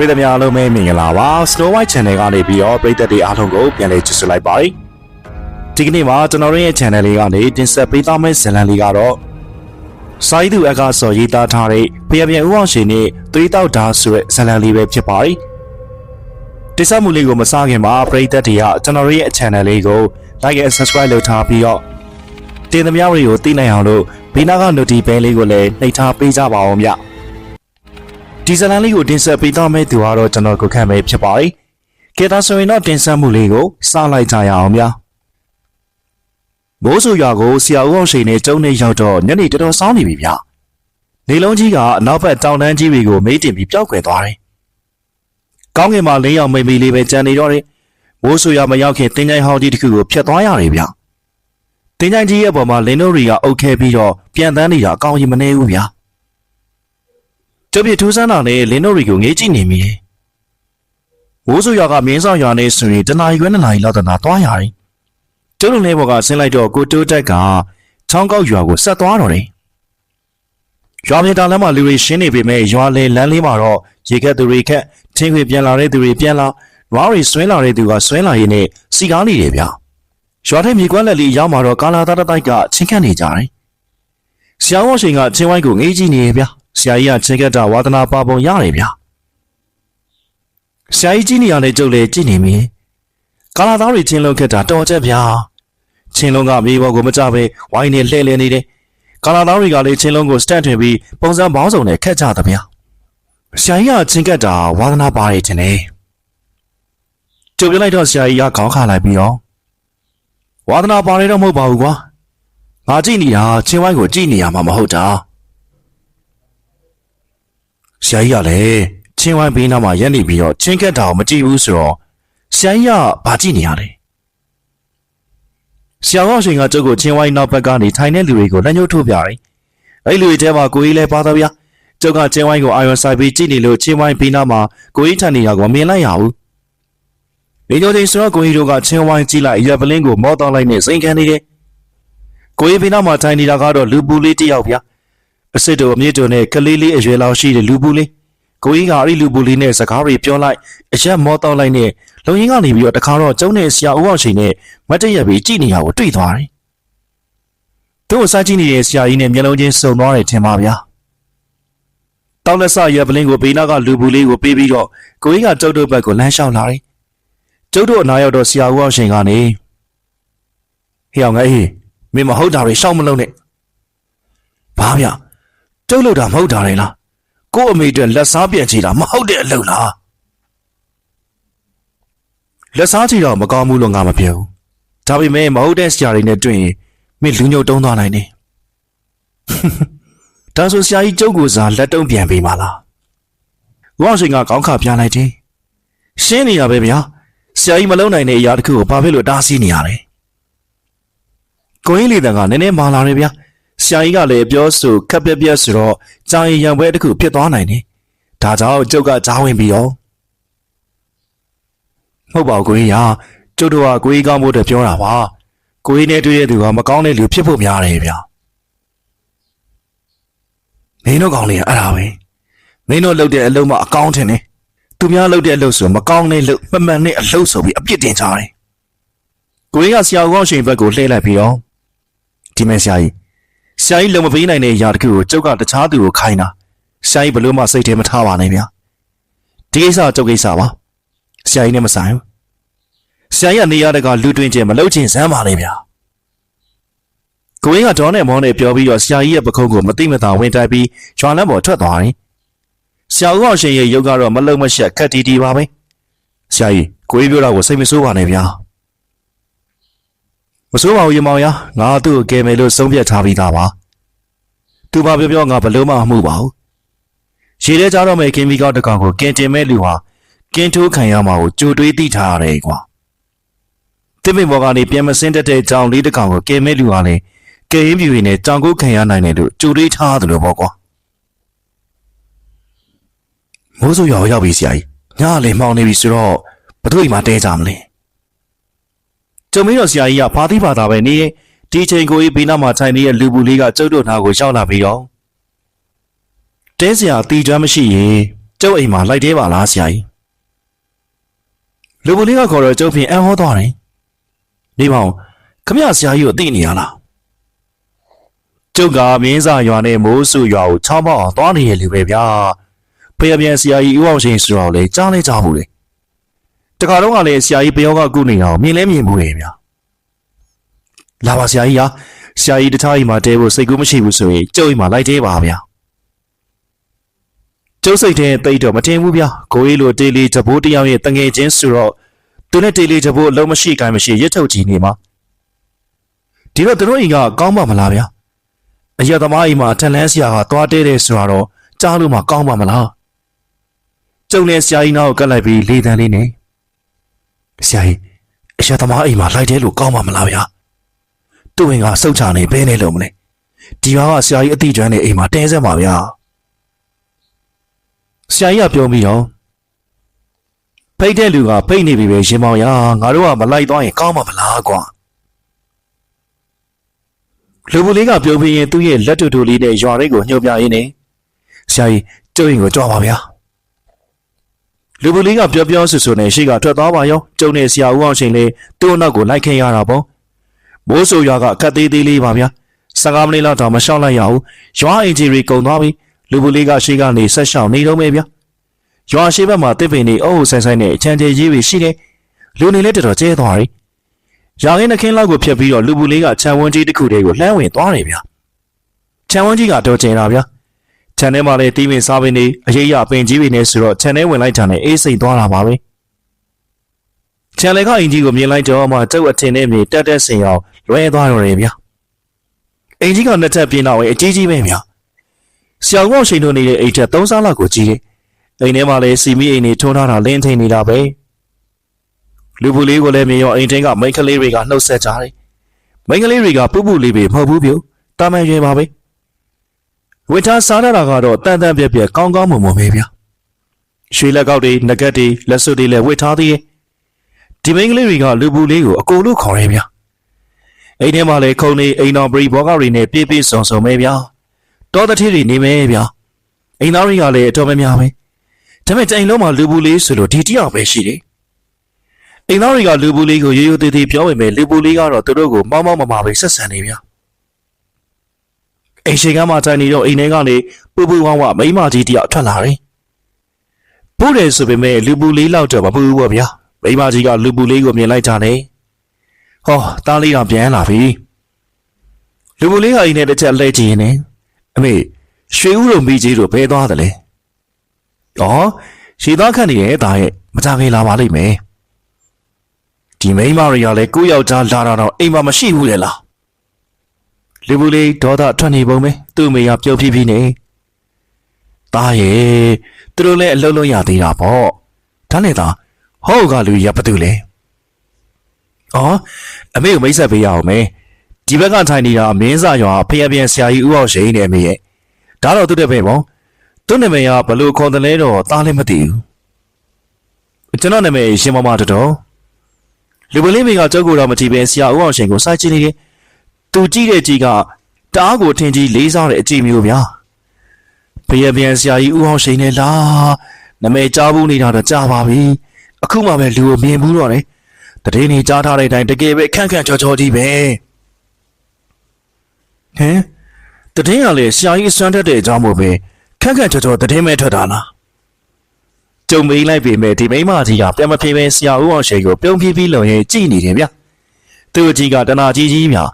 ပြည်သူများအားလုံးပဲမင်္ဂလာပါ Snow White Channel ကနေပြီးတော့ပြည်သက်တွေအားလုံးကိုပြန်လည်ကြိုဆိုလိုက်ပါတယ်ဒီကနေ့မှာကျွန်တော်တို့ရဲ့ channel လေးကနေတင်ဆက်ပေးသွားမယ့်ဇာတ်လမ်းလေးကတော့စာရေးသူအကဆော်ရေးသားထားတဲ့ဖျက်ပြန်ဦးအောင်ရှင်နဲ့သွေးတောက်တာဆိုတဲ့ဇာတ်လမ်းလေးပဲဖြစ်ပါတယ်တိစမှုလေးကိုမစားခင်မှာပြည်သက်တွေကကျွန်တော်တို့ရဲ့ channel လေးကို like and subscribe လုပ်ထားပြီးတော့တင်သမျှတွေကိုသိနိုင်အောင်လို့ဘေးနားက notification ဘဲလေးကိုလည်းနှိပ်ထားပေးကြပါအောင်ဗျ ဒီဇာတ်လမ်းလေးကိုတင်ဆက်ပေးသွားမယ့်သူကတော့ကျွန်တော်ကိုခန့်ပဲဖြစ်ပါတယ်ကဲဒါဆိုရင်တော့တင်ဆက်မှုလေးကိုစလိုက်ကြရအောင်ဗျမိုးဆူရွာကိုဆရာဦးအောင်ရှိန်နဲ့ကျုံနေရောက်တော့ညနေတော်တော်စောင်းနေပြီဗျနေလုံးကြီးကအနောက်ဘက်တောင်တန်းကြီးတွေကိုမေးတင်ပြီးပျောက်ကွယ်သွားတယ်ကောင်းကင်မှာလေးအောင်မိမိလေးပဲကြံနေတော့တယ်မိုးဆူရွာမရောက်ခင်တင်းကြိုင်ဟောင်းကြီးတစ်ခုကိုဖျက်သွားရတယ်ဗျတင်းကြိုင်ကြီးရဲ့ပေါ်မှာလင်းတို့တွေကအုပ်ခဲပြီးတော့ပြန်တန်းနေတာအကောင်းကြီးမနေဘူးဗျာ ကျုပ်ပြထူးဆန်းတာနဲ့လင်းတို့တွေကိုငေးကြည့်နေမိတယ်မိုးဆူရွာကမင်းဆောင်ရွာနဲ့ဆိုရင်တနာရီခွဲနှစ်နာရီလောက်တနာသွားရတယ်ကျုပ်တို့လည်းဘောကဆင်းလိုက်တော့ကိုတိုးတက်ကချောင်းကောက်ရွာကိုဆက်သွားတော့တယ်ရွာမြေတားလမ်းမှာလူတွေရှင်းနေပေမဲ့ရွာလေလမ်းလေးမှာတော့ရေခက်သူတွေခက်ချင်းခွေပြန်လာတဲ့သူတွေပြန်လာဝါးရီဆွဲလာတဲ့သူကဆွဲလာရင်းနဲ့စီကားနေတယ်ဗျရွာထဲမြေကွက်လက်လေးရောက်မှာတော့ကာလာသားတစ်တိုက်ကချင်းခတ်နေကြတယ်ဆရာဝန်ရှင်ကချင်းဝိုင်းကိုငေးကြည့်နေဗျ ဆရာကြီးကချင်းခတ်တာဝါသနာပါပုံရတယ်ဗျဆရာကြီးကြည့်နေရတဲ့ကြုတ်လေကြည့်နေမိကာလာသားတွေချင်းလုံးခက်တာတော်ချက်ဗျာချင်းလုံးကမြေပေါ်ကိုမကြပဲဝိုင်းနေလှဲ့လှဲနေတယ်ကာလာသားတွေကလည်းချင်းလုံးကိုစတန့်ထွင်ပြီးပုံစံပေါင်းစုံနဲ့ခက်ကြသဗျာဆရာကြီးကချင်းခတ်တာဝါသနာပါရတဲ့နေကျုပ်ပြလိုက်တော့ဆရာကြီးကခေါင်းခါလိုက်ပြီးတော့ဝါသနာပါရတော့မဟုတ်ပါဘူးကွာငါကြည့်နေတာချင်းဝိုင်းကိုကြည့်နေရမှာမဟုတ်တာ ဆရာကြီးကလည်းချင်းဝိုင်းဘေးနားမှာရက်နေပြီးတော့ချင်းခက်တာကိုမကြည့်ဘူးဆိုတော့ဆရာကြီးကဘာကြည့်နေရလဲဆရာတော်ရှင်ကကျုပ်ကိုချင်းဝိုင်းနောက်ဘက်ကနေထိုင်တဲ့လူတွေကိုလက်ညှိုးထိုးပြတယ်အဲ့လူတွေထဲမှာကိုကြီးလည်းပါတော့ဗျာကျုပ်ကချင်းဝိုင်းကိုအာရုံစိုက်ပြီးကြည့်နေလို့ချင်းဝိုင်းဘေးနားမှာကိုကြီးထန်နေတာကိုမမြင်လိုက်ရဘူးဒီလိုချင်းဆိုတော့ကိုကြီးတို့ကချင်းဝိုင်းကြည့်လိုက်ရွက်ပလင်းကိုမောတောင်းလိုက်နဲ့စိန်ခံနေတယ်ကိုကြီးဘေးနားမှာထိုင်နေတာကတော့လူပူလေးတစ်ယောက်ဗျာ အစ်စ်တို့အမြင့်တို့နဲ့ကလေးလေးအရွယ်လောက်ရှိတဲ့လူပူလေးကိုကြီးကအဲ့ဒီလူပူလေးနဲ့စကားတွေပြောလိုက်အရက်မောတောင်းလိုက်နဲ့လုံရင်းကနေပြီးတော့တခါတော့ကျုံးနဲ့ဆရာဦးအောင်ချိန်နဲ့မတ်တရက်ပြီးကြည့်နေရကိုတွေ့သွားတယ်သူ့ကိုစားကြည့်နေတဲ့ဆရာကြီးနဲ့မျက်လုံးချင်းစုံသွားတယ်ထင်ပါဗျာတောင်းလက်ဆရွက်ပလင်းကိုဘေးနားကလူပူလေးကိုပေးပြီးတော့ကိုကြီးကကျုပ်တို့ဘက်ကိုလမ်းလျှောက်လာတယ်ကျုပ်တို့အနားရောက်တော့ဆရာဦးအောင်ချိန်ကနေဟေ့အောင်ငါအေးမင်းမဟုတ်တာတွေရှောက်မလုံးနဲ့ဘာဗျ ကျုပ်လို့တာမဟုတ်တာလေလားကို့အမေအတွက်လက်စားပြန်ချီတာမဟုတ်တဲ့အလုပ်လားလက်စားချီတော့မကောင်းဘူးလို့ငါမပြောဘူးဒါပေမဲ့မဟုတ်တဲ့ဆရာတွေနဲ့တွေ့ရင်မင်းလူညုံတုံးသွားနိုင်တယ်ဒါဆိုဆရာကြီးကျုပ်ကိုစားလက်တုံးပြန်ပေးပါလားဝေါရှင်ကခေါင်းခါပြလိုက်တယ်ရှင်းနေရပဲဗျာဆရာကြီးမလုံနိုင်တဲ့အရာတစ်ခုကိုဘာဖြစ်လို့တားဆီးနေရလဲကိုင်းလီတန်ကနည်းနည်းမာလာတယ်ဗျာ ဆရာကြီးကလည်းပြောဆိုခက်ပြက်ပြက်ဆိုတော့ကြာရင်ရံပွဲတစ်ခုဖြစ်သွားနိုင်တယ်ဒါကြောင့်ကျုပ်ကကြားဝင်ပြီးတော့ဟုတ်ပါဘူးကိုကြီးရာကျုပ်တို့ကကိုကြီးကောင်းဖို့အတွက်ပြောတာပါကိုကြီးနဲ့တွေ့တဲ့သူကမကောင်းတဲ့လူဖြစ်ဖို့များတယ်ဗျာမင်းတို့ကောင်းနေရအဲ့ဒါပဲမင်းတို့လုပ်တဲ့အလုပ်မှအကောင်းထင်တယ်သူများလုပ်တဲ့အလုပ်ဆိုမကောင်းတဲ့လုပ်မမှန်တဲ့အလုပ်ဆိုပြီးအပြစ်တင်ကြတယ်ကိုကြီးကဆရာကောင်းရှင်ဘက်ကိုလှည့်လိုက်ပြီးတော့ဒီမဲ့ဆရာကြီး ဆရာကြီးလုံမပေးနိုင်တဲ့အရာတစ်ခုကိုကျုပ်ကတခြားသူကိုခိုင်းတာဆရာကြီးဘလို့မှစိတ်ထဲမထားပါနဲ့ဗျာဒီကိစ္စကကျုပ်ကိစ္စပါဆရာကြီးနဲ့မဆိုင်ဘူးဆရာကြီးကနေရတဲ့ကလူတွင်ကျင်မလုပ်ချင်စမ်းပါလေဗျာကိုင်းကဒေါ်နဲ့မောနဲ့ပြောပြီးတော့ဆရာကြီးရဲ့ပခုံးကိုမတိမတာဝင်တိုက်ပြီးရွာလမ်းပေါ်ထွက်သွားတယ်ဆရာဦးအောင်ရှင်ရဲ့ရုပ်ကတော့မလုံမရှက်ခက်တီတီပါပဲဆရာကြီးကိုကြီးပြောတာကိုစိတ်မဆိုးပါနဲ့ဗျာ မဆိုးပါဘူးရေမောင်ရငါသူ့ကိုကယ်မယ်လို့ဆုံးဖြတ်ထားပြီးသားပါသူဘာပြောပြောငါဘလို့မှမမှုပါဘူးရေထဲကြတော့မယ်ကင်မီကောက်တစ်ကောင်ကိုကင်တင်မဲ့လူဟာကင်းထိုးခံရမှာကိုကြိုတွေးသိထားရတယ်ကွာတစ်မိဘော်ကနေပြန်မစင်းတက်တဲ့ကြောင်လေးတစ်ကောင်ကိုကယ်မဲ့လူဟာလေကယ်ရင်ပြူရင်နဲ့ကြောင်ကုတ်ခံရနိုင်တယ်လို့ကြိုတွေးထားသလိုပေါ့ကွာမိုးစိုးရွာကိုရောက်ပြီဆရာကြီးညကလည်းမှောင်နေပြီဆိုတော့ဘသူ့အိမ်မှာတဲကြမလဲ ကျုံမင်းတော်ဆရာကြီးကဖာသီးဘာသာပဲနေရင်ဒီချိန်ကိုကြီးဘေးနားမှာထိုင်နေတဲ့လူပူလေးကကျုပ်တို့နာကိုရောက်လာပြီးတော့တဲဆရာတီကျွမ်းမရှိရင်ကျုပ်အိမ်မှာလိုက်သေးပါလားဆရာကြီးလူပူလေးကခေါ်တော့ကျုပ်ဖြင့်အံ့ဟောသွားတယ်နေပါဦးခမရဆရာကြီးကိုသိနေရလားကျုပ်ကမင်းစာရွာနဲ့မိုးစုရွာကိုချောင်းပေါအောင်သွားနေရလူပဲဗျာဖေရပြန်ဆရာကြီးဦးအောင်ရှင်ဆိုတော့လေကြားလဲကြားဘူးလေ တခါတော့ကလည်းဆရာကြီးပယောကကုနေတာကိုမြင်လဲမြင်ဘူးလေဗျာလာပါဆရာကြီးဟာဆရာကြီးတခြားအိမ်မှာတဲဖို့စိတ်ကူးမရှိဘူးဆိုရင်ကျုပ်အိမ်မှာလိုက်သေးပါဗျာကျုပ်စိတ်ထဲတိတ်တော့မတင်ဘူးဗျာကိုကြီးလိုတေးလေးတဘိုးတစ်ယောက်ရဲ့တငယ်ချင်းဆိုတော့သူနဲ့တေးလေးတဘိုးအလုံးမရှိကိုင်းမရှိရစ်ထုတ်ကြည့်နေမှာဒီတော့သူတို့အိမ်ကကောင်းပါမလားဗျာအရက်သမားအိမ်မှာထန်လန်းဆရာကသွားတဲတယ်ဆိုတော့ကြားလို့မှကောင်းပါမလားကျုံနဲ့ဆရာကြီးနောက်ကိုကတ်လိုက်ပြီးလေးတန်းလေးနဲ့ ဆရာကြီးအရက်သမားအိမ်မှာလိုက်တယ်လို့ကောင်းပါမလားဗျာသူ့အိမ်ကစုတ်ချနေဘဲနေလို့မလဲဒီဘာကဆရာကြီးအတိကျွမ်းနေအိမ်မှာတဲစက်ပါဗျာဆရာကြီးကပြောပြီးတော့ဖိတ်တဲ့လူကဖိတ်နေပြီပဲရှင်မောင်ရငါတို့ကမလိုက်သွားရင်ကောင်းမှာမလားကွာလူဘူးလေးကပြောပြီးရင်သူ့ရဲ့လက်တူတူလေးနဲ့ရွာရိတ်ကိုညှို့ပြရင်းနဲ့ဆရာကြီးကျုပ်ရင်ကိုကြွားပါဗျာ လူဘူးလေးကပြောပြောဆူဆူနဲ့ရှေ့ကထွက်သွားပါရောကျုံနဲ့ဆရာဦးအောင်ရှင်လေးသူ့နောက်ကိုလိုက်ခင်ရတာပေါ့မိုးဆူရွာကခက်သေးသေးလေးပါဗျာ15မိနစ်လောက်တော့မရှောက်လိုက်ရဘူးရွာအင်ဂျီရီကုံသွားပြီလူဘူးလေးကရှေ့ကနေဆက်ရှောင်နေတော့မယ်ဗျာရွာရှိဘက်မှာတစ်ပင်တွေအုပ်အုပ်ဆိုင်ဆိုင်နဲ့အချမ်းကျဲရေးတွေရှိတယ်။လူနေလည်းတော်တော်ကျဲသွားတယ်။ရာခင်းနှခင်းလောက်ကိုဖြတ်ပြီးတော့လူပူလေးကခြံဝန်းကြီးတစ်ခုတည်းကိုလှမ်းဝင်သွားတယ်ဗျာ။ခြံဝန်းကြီးကတော့ကျင်တာဗျာ။ ခြံထဲမှာလည်းတီးပင်စားပင်တွေအရေးရပင်ကြီးတွေနဲ့ဆိုတော့ခြံထဲဝင်လိုက်တာနဲ့အေးစိတ်သွားတာပါပဲ။ခြံလေကအင်ကြီးကိုမြင်လိုက်တော့မှကျုပ်အထင်နဲ့မြေတက်တက်ဆင်အောင်လွဲသွားတော့တယ်ဗျာ။အင်ကြီးကနှစ်ထပ်ပြင်းတော့အကြီးကြီးပဲဗျာ။ဆရာကောရှိန်တို့နေတဲ့အိတ်ထက်သုံးစားလောက်ကိုကြီးတယ်။အိမ်ထဲမှာလည်းစီမီအိမ်တွေထုံးထားတာလင်းထိန်နေတာပဲလူပူလေးကိုလည်းမြင်ရောအိမ်ထင်းကမိန်းကလေးတွေကနှုတ်ဆက်ကြတယ်မိန်းကလေးတွေကပူပူလေးပဲမဟုတ်ဘူးပြုတာမန်ရွယ်ပါပဲ ဝစ်သားစားရတာကတော့တန်တန်ပြက်ပြက်ကောင်းကောင်းမွန်မွန်ပဲဗျရွှေလက်ကောက်တွေငကက်တွေလက်စွပ်တွေလည်းဝစ်ထားသေးရဲ့ဒီမိန်းကလေးတွေကလူပူလေးကိုအကုန်လို့ခေါ်ရဲဗျအိမ်ထဲမှာလည်းခုံနေအိမ်တော်ပရိဘောကတွေနဲ့ပြည့်ပြည့်စုံစုံပဲဗျတောတထေးတွေနေမယ်ဗျအိမ်သားတွေကလည်းအတော်များများပဲဒါပေမဲ့တိုင်လုံးမှာလူဘူးလေးဆိုလို့ဒီတယောက်ပဲရှိတယ်။အိမ်သားတွေကလူဘူးလေးကိုရိုးရိုးသေးသေးပြောပေမဲ့လူဘူးလေးကတော့သူတို့ကိုမောင်းမောင်းမမပဲဆက်ဆံနေဗျာ။ အိမ်ရှိကမ်းမှာတိုင်နေတော့အိမ်ထဲကနေပူပူဝဝမိန်းမကြီးတယောက်ထွက်လာတယ်။ပို့တယ်ဆိုပေမဲ့လူဘူးလေးလောက်တော့မပူဘူးပေါ့ဗျာ။မိန်းမကြီးကလူဘူးလေးကိုမြင်လိုက်တာနဲ့ဟောတားလေးကပြန်လာပြီ။လူဘူးလေးကအိမ်ထဲတစ်ချက်လှည့်ကြည့်ရင်နဲ့အမေရွှေဦးတို့မိကြီးတို့ဘဲသွားတယ်လေ။อ๋อရှည်သားခတ်နေတယ်ဒါရဲ့မကြခင်လာပါလိမ့်မယ်ဒီမိန်းမတွေကလည်းကိုယ့်ယောက်ျားလာတာတော့အိမ်မှာမရှိဘူးလေလား လေဘူးလေးဒေါသထွက်နေပုံပဲသူ့အမေကပြုတ်ဖြည်းဖြည်းနေဒါရဲ့သူတို့လည်းအလုံးလုံးရသေးတာပေါ့ဒါနဲ့သာဟောက်ကလူရဘသူလဲအော်အမေကိုမိတ်ဆက်ပေးရအောင်မယ်ဒီဘက်ကထိုင်နေတာမင်းစာရွာဖျက်ပြန်ဆရာကြီးဦးအောင်ရှိန်နေအမေရဲ့ဒါတော့သူတဲ့ပဲပေါ့သူ့နာမည်ကဘလို့ခေါ်တယ်လဲတော့သားလည်းမသိဘူးကျွန်တော်နာမည်ရှင်မမတော်တော်လူပလင်းမိကကြောက်ကိုတော့မထီပဲဆရာဦးအောင်ရှင်ကိုစိုက်ချင်နေတယ် သူကြည့်တဲ့ကြည့်ကတအားကိုထင်ကြီးလေးစားတဲ့အကြည့်မျိုးဗျာဘယပြန်ဆရာကြီးဦးအောင်ရှင်နဲ့လားနာမည်ကြားဘူးနေတာတော့ကြားပါပြီအခုမှပဲလူကိုမြင်ဘူးတော့လေတတိနေကြားထားတဲ့အတိုင်းတကယ်ပဲခန့်ခန့်ချောချောကြီးပဲဟမ်တတိယလည်းဆရာကြီးအစွမ်းတတ်တဲ့အကြောင်းမို့ပဲခက်ခက်ကြော်ကြော်တည်င်းမဲ့ထွက်တာလားကြုံမေးလိုက်ပေမဲ့ဒီမိန်းမကြီးကပြန်မပြေပဲဆရာဦးအောင်ရှိန်ကိုပြုံးပြေးပြီးလုံရင်ကြည်နေတယ်ဗျသူ့ကြီးကတနာကြီးကြီးများ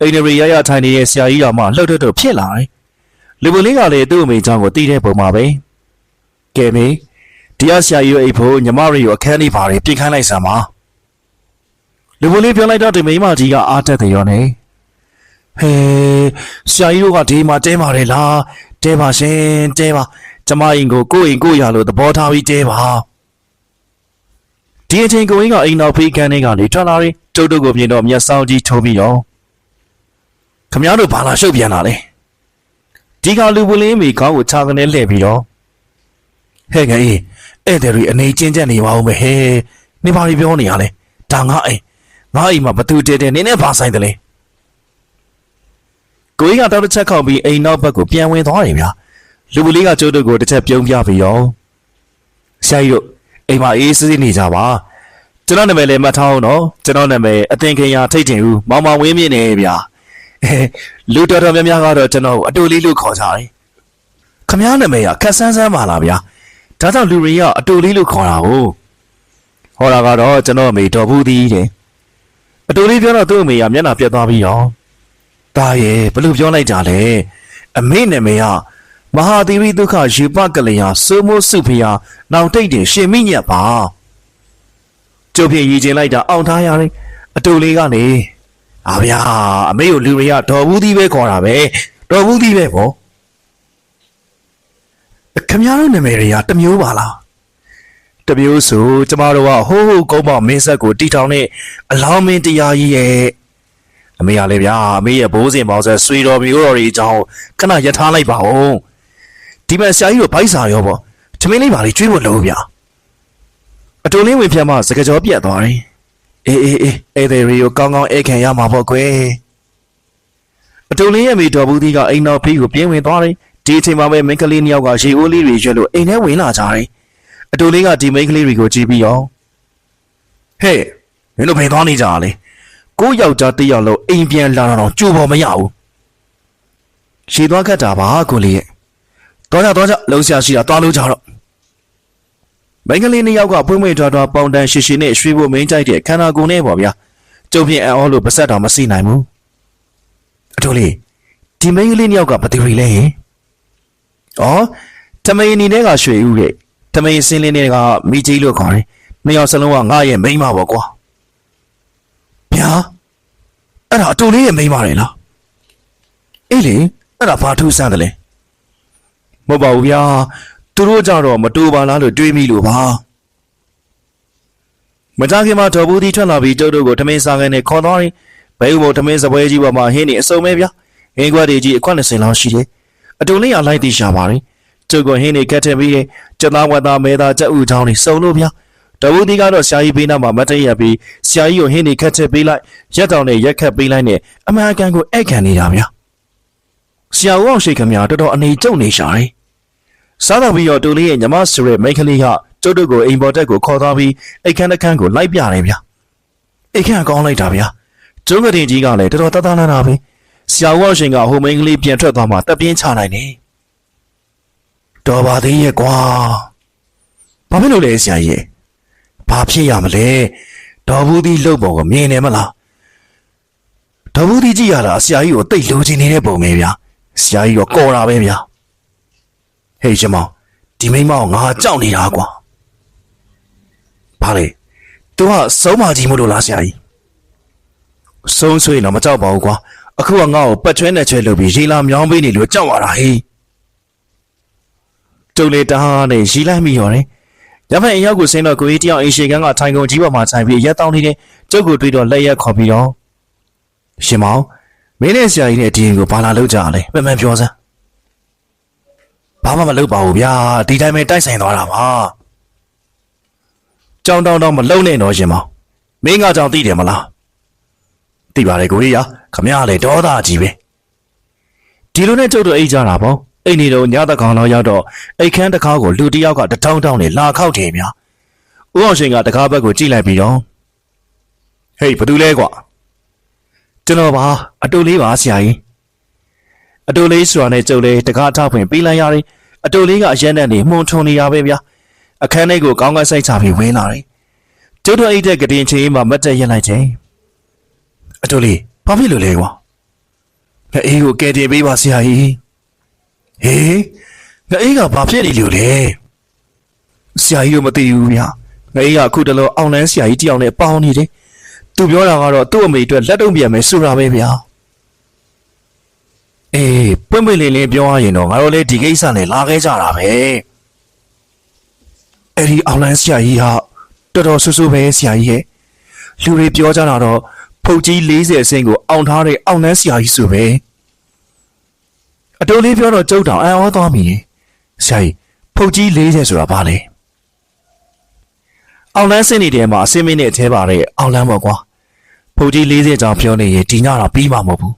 အိန္ဒြေရရထိုင်နေတဲ့ဆရာကြီးတော်မှလှုပ်ထွတ်ထွတ်ဖြစ်လာတယ်လူပလေးကလည်းသူ့အမိချောင်းကိုတီးတဲ့ပုံမှာပဲကဲမေတရားဆရာကြီးရဲ့အိတ်ဖို့ညီမတို့ရဲ့အခန်းလေးပါတယ်ပြင်ခိုင်းလိုက်စမ်းပါလူပလေးပြောလိုက်တော့ဒီမိန်းမကြီးကအားတက်တယ်ရောနေဟဲဆရာကြီးတို့ကဒီမှာတဲပါတယ်လားတဲပါရှင်တဲပါကျမအိမ်ကိုကိုယ့်အိမ်ကိုယ့်ရလို့သဘောထားပြီးတဲပါဒီအချိန်ကိုင်းကအိမ်နောက်ဖေးခန်းထဲကနေထွက်လာတယ်တုတ်တုတ်ကိုမြင်တော့မျက်စောင်းကြီးထိုးပြီးတော့ ခမည်းတော်ဘာလာရှုပ်ပြန်လာလဲဒီကလူပလင်းမီကောင်းကိုခြာကနေလှည့်ပြီးတော့ဟဲ့ငယ်ဧည့်သည်တွေအနေချင်းချက်နေပါဦးမယ်ဟဲ့နေပါလိပြောနေရလဲဒါငါအိမ်ငါအိမ်မှာဘသူတဲတဲနင်းနဲ့ဘာဆိုင်တယ်လဲကိုကြီးကတော့တစ်ချက်ခောက်ပြီးအိမ်နောက်ဘက်ကိုပြန်ဝင်သွားတယ်ဗျာလူပလေးကကျိုးတို့ကိုတစ်ချက်ပြုံးပြပြီးရောဆရာကြီးတို့အိမ်မှာအေးစစ်စစ်နေကြပါကျွန်တော်နာမည်လည်းမှတ်ထားအောင်နော်ကျွန်တော်နာမည်အသင်ခင်ရာထိတ်တင်ဦးမောင်မောင်ဝင်းမြင့်နေဗျာအဲ လူတော်တော်များများကတော့ကျွန်တော်ကိုအတူလေးလို့ခေါ်ကြတယ်ခမည်းနာမည်ကခက်ဆန်းဆန်းပါလားဗျာဒါကြောင့်လူတွေကအတူလေးလို့ခေါ်တာကိုဟောတာကတော့ကျွန်တော်အမေတော်ဘူးသည်တဲ့အတူလေးပြောတော့သူ့အမေကမျက်နှာပြတ်သွားပြီးရောဒါရဲ့ဘယ်လိုပြောလိုက်ကြလဲအမေနာမည်ကမဟာသီရိဒုက္ခရေပကလျာစိုးမိုးစုဖျားနောင်တိတ်တင်ရှင်မိညက်ပါကျုပ်ဖြစ်ရည်ကျင်လိုက်တာအောင်ထားရတယ်အတူလေးကနေ အာဗျာအမေကိုလူတွေကတော်ဘူးသီးပဲခေါ်တာပဲတော်ဘူးသီးပဲပေါ့ခမည်းတော်နာမည်တွေကတစ်မျိုးပါလားတစ်မျိုးဆိုကျမတို့ကဟိုးဟိုးကုန်းမမင်းဆက်ကိုတီထောင်နဲ့အလောင်းမင်းတရားကြီးရဲ့အမေရလေဗျာအမေရဲ့ဘိုးစင်ပေါင်းဆက်ဆွေတော်မျိုးတော်ကြီးအကြောင်းခဏရထားလိုက်ပါဦးဒီမှာဆရာကြီးတို့ဗိုက်စာရောပေါ့ချမင်းလေးပါလေးကျွေးဖို့လို့ဗျာအတူလေးဝင်ဖြတ်မှစကကြောပြတ်သွားတယ် အေးအေးအေးအဲ့ဒီရီကိုကောင်းကောင်းဧကန်ရမှာပေါ့ကွယ်အတူလေးရဲ့မိတော်ဘူးသီးကအိမ်တော်ဖေးကိုပြင်းဝင်သွားတယ်ဒီအချိန်မှာပဲမိန်းကလေးနှစ်ယောက်ကရေအိုးလေးတွေရွက်လို့အိမ်ထဲဝင်လာကြတယ်အတူလေးကဒီမိန်းကလေးတွေကိုကြည့်ပြီးရောဟဲ့မင်းတို့ဘယ်သွားနေကြတာလဲကိုယောက်ျားတစ်ယောက်လုံးအိမ်ပြန်လာတော့ကြိုးပေါ်မရဘူးရှည်သွားခတ်တာပါကိုလေးရဲ့တော့ကြတော့ကြလုံးဆရာရှိတာသွားလို့ကြတော့ မိန်းကလေးနှစ်ယောက်ကပွင့်ပွင့်ထွားထွားပေါင်တန်ရှည်ရှည်နဲ့ရွှေဖို့မင်းကြိုက်တဲ့ခန္ဓာကိုယ်နဲ့ပေါ့ဗျာကျုပ်ဖြင့်အံ့ဩလို့ပါဆက်တော်မစီနိုင်ဘူးအတူလေးဒီမိန်းကလေးနှစ်ယောက်ကဘယ်သူတွေလဲဟင်ဩတမိန်အနေနဲ့ကရွှေဦးတဲ့တမိန်စင်းလေးနဲ့ကမိကြီးလို့ခေါ်တယ်နှစ်ယောက်စလုံးကငါရဲ့မိန်းမပေါ့ကွာဗျာအဲ့ဒါအတူလေးရဲ့မိန်းမတွေလားအေးလေအဲ့ဒါဘာထူးဆန်းတယ်လဲမဟုတ်ပါဘူးဗျာ သူတို့ကြတော့မတူပါလားလို့တွေးမိလို့ပါမကြခင်မှာတော်ဘူးသီးထွက်လာပြီးကျုပ်တို့ကိုထမင်းစားခိုင်းနဲ့ခေါ်သွားတယ်ဘဲဥမို့ထမင်းစပွဲကြီးပေါ်မှာဟင်းနေအစုံပဲဗျာဟင်းခွက်တွေကြီးအခွက်20လောက်ရှိတယ်အတူလေးရလိုက်သိရှာပါတယ်ကျုပ်ကဟင်းနေကတ်ထည့်ပြီးတယ်ကျက်သားဝက်သားမဲသားကြက်ဥချောင်းတွေစုံလို့ဗျာတော်ဘူးသီးကတော့ဆရာကြီးပေးနာမှာမတ်တရပြီးဆရာကြီးကိုဟင်းနေခတ်ထည့်ပေးလိုက်ရက်တောင်နဲ့ရက်ခတ်ပေးလိုက်နဲ့အမှန်အကန်ကိုဧကန်နေတာဗျာဆရာဦးအောင်ရှိခမရတော်တော်အနေကျုံနေရှာတယ် စားတော့ပြီးတော့တူလေးရဲ့ညီမဆိုတဲ့မိန်းကလေးကကျုပ်တို့ကိုအိမ်ပေါ်တက်ကိုခေါ်သွားပြီးအိတ်ခမ်းတစ်ခမ်းကိုလိုက်ပြတယ်ဗျာအိတ်ခမ်းကောင်းလိုက်တာဗျာကျုံးကတင်ကြီးကလည်းတော်တော်တသားနာတာပဲဆရာဝေါရှင်ကဟိုမိန်းကလေးပြန်ထွက်သွားမှတပ်ပြင်းချနိုင်တယ်တော်ပါသေးရဲ့ကွာဘာဖြစ်လို့လဲဆရာကြီးဘာဖြစ်ရမလဲတော်ဘူးဒီလှုပ်ပုံကိုမြင်နေမလားတော်ဘူးဒီကြည့်ရတာဆရာကြီးကိုတိတ်လိုချင်နေတဲ့ပုံပဲဗျာဆရာကြီးတော့ကော်တာပဲဗျာ ဟေးရှင်မောင်ဒီမိန်းမကိုငါကြောက်နေတာကွာဘာလဲ तू ကစုံးမကြီးမလို့လားဆရာကြီးဆုံးဆွေးတော့မကြောက်ပါဘူးကွာအခုကငါ့ကိုပတ်ချွဲနဲ့ချွဲလုပ်ပြီးရေလာမြောင်းပေးနေလို့ကြောက်ရတာဟေးကျုပ်လေတားနဲ့ရီလိုက်မိရောတယ်ရဖိုင်အရောက်ကိုဆင်းတော့ကိုကြီးတယောက်အင်ရှင်ကန်းကထိုင်ကုန်ကြီးပေါ်မှာထိုင်ပြီးရက်တောင်းနေတယ်ကျုပ်ကိုတွေ့တော့လက်ရက်ခေါ်ပြီးတော့ရှင်မောင်မင်းနဲ့ဆရာကြီးနဲ့ဒီရင်ကိုဘာလာလုပ်ကြလဲမှန်မှန်ပြောစမ်း ဘာမှမလုပ်ပါဘူးဗျာဒီတိုင်းပဲတိုက်ဆိုင်သွားတာပါကြောင်တောင်တောင်မလုံနဲ့တော့ရှင်မောင်မင်းကကြောင်သိတယ်မလားသိပါတယ်ကိုကြီးရခမရလေဒေါသကြီးပဲဒီလိုနဲ့ကျုပ်တို့အိတ်ကြတာပေါ့အိတ်နေတော့ညတကောင်တော့ရောက်တော့အိတ်ခမ်းတစ်ခါကိုလူတစ်ယောက်ကတထောင်းထောင်းနဲ့လာခောက်တယ်ဗျာဦးအောင်ရှင်ကတကားဘက်ကိုကြည့်လိုက်ပြီးတော့ဟေးဘာတူလဲကွာကျွန်တော်ပါအတူလေးပါဆရာကြီး အတူလေးဆိုတာနဲ့ကျုပ်လေးတကားထောက်ဖွင့်ပေးလိုက်ရတယ်အတူလေးကအရက်နဲ့နေမှုန်ထုံနေရပဲဗျာအခန်းထဲကိုကောင်းကင်ဆိုင်ချပြီးဝင်လာတယ်ကျုပ်တို့အိတ်တဲ့ကတင်ချင်းမှာမတ်တက်ရက်လိုက်ချင်းအတူလေးဘာဖြစ်လို့လဲကွာငါအေးကိုကယ်တင်ပေးပါဆရာကြီးဟေးငါအေးကဘာဖြစ်နေလို့လဲဆရာကြီးတို့မသိဘူးဗျာငါအေးကအခုတလောအောင်လန်းဆရာကြီးတယောက်နဲ့ပေါင်းနေတယ်သူပြောတာကတော့သူ့အမေအတွက်လက်တုံးပြန်မယ်ဆိုတာပဲဗျာ အေးပွင့်ပွင့်လင်းလင်းပြောရရင်တော့ငါတို့လည်းဒီကိစ္စနဲ့လာခဲ့ကြတာပဲအဲ့ဒီအောင်လန်းဆရာကြီးဟာတော်တော်ဆူဆူပဲဆရာကြီးရဲ့လူတွေပြောကြတာတော့ဖုတ်ကြီး40အဆင့်ကိုအောင်ထားတဲ့အောင်လန်းဆရာကြီးဆိုပဲအတိုးလေးပြောတော့ကျုပ်တောင်အံ့ဩသွားမိတယ်ဆရာကြီးဖုတ်ကြီး40ဆိုတာဘာလဲအောင်လန်းစင်းနေတဲ့မှာအစင်းမင်းနဲ့အဲပါတဲ့အောင်လန်းပေါ့ကွာဖုတ်ကြီး40ကြောင်ပြောနေရင်ဒီညတော့ပြီးမှာမဟုတ်ဘူး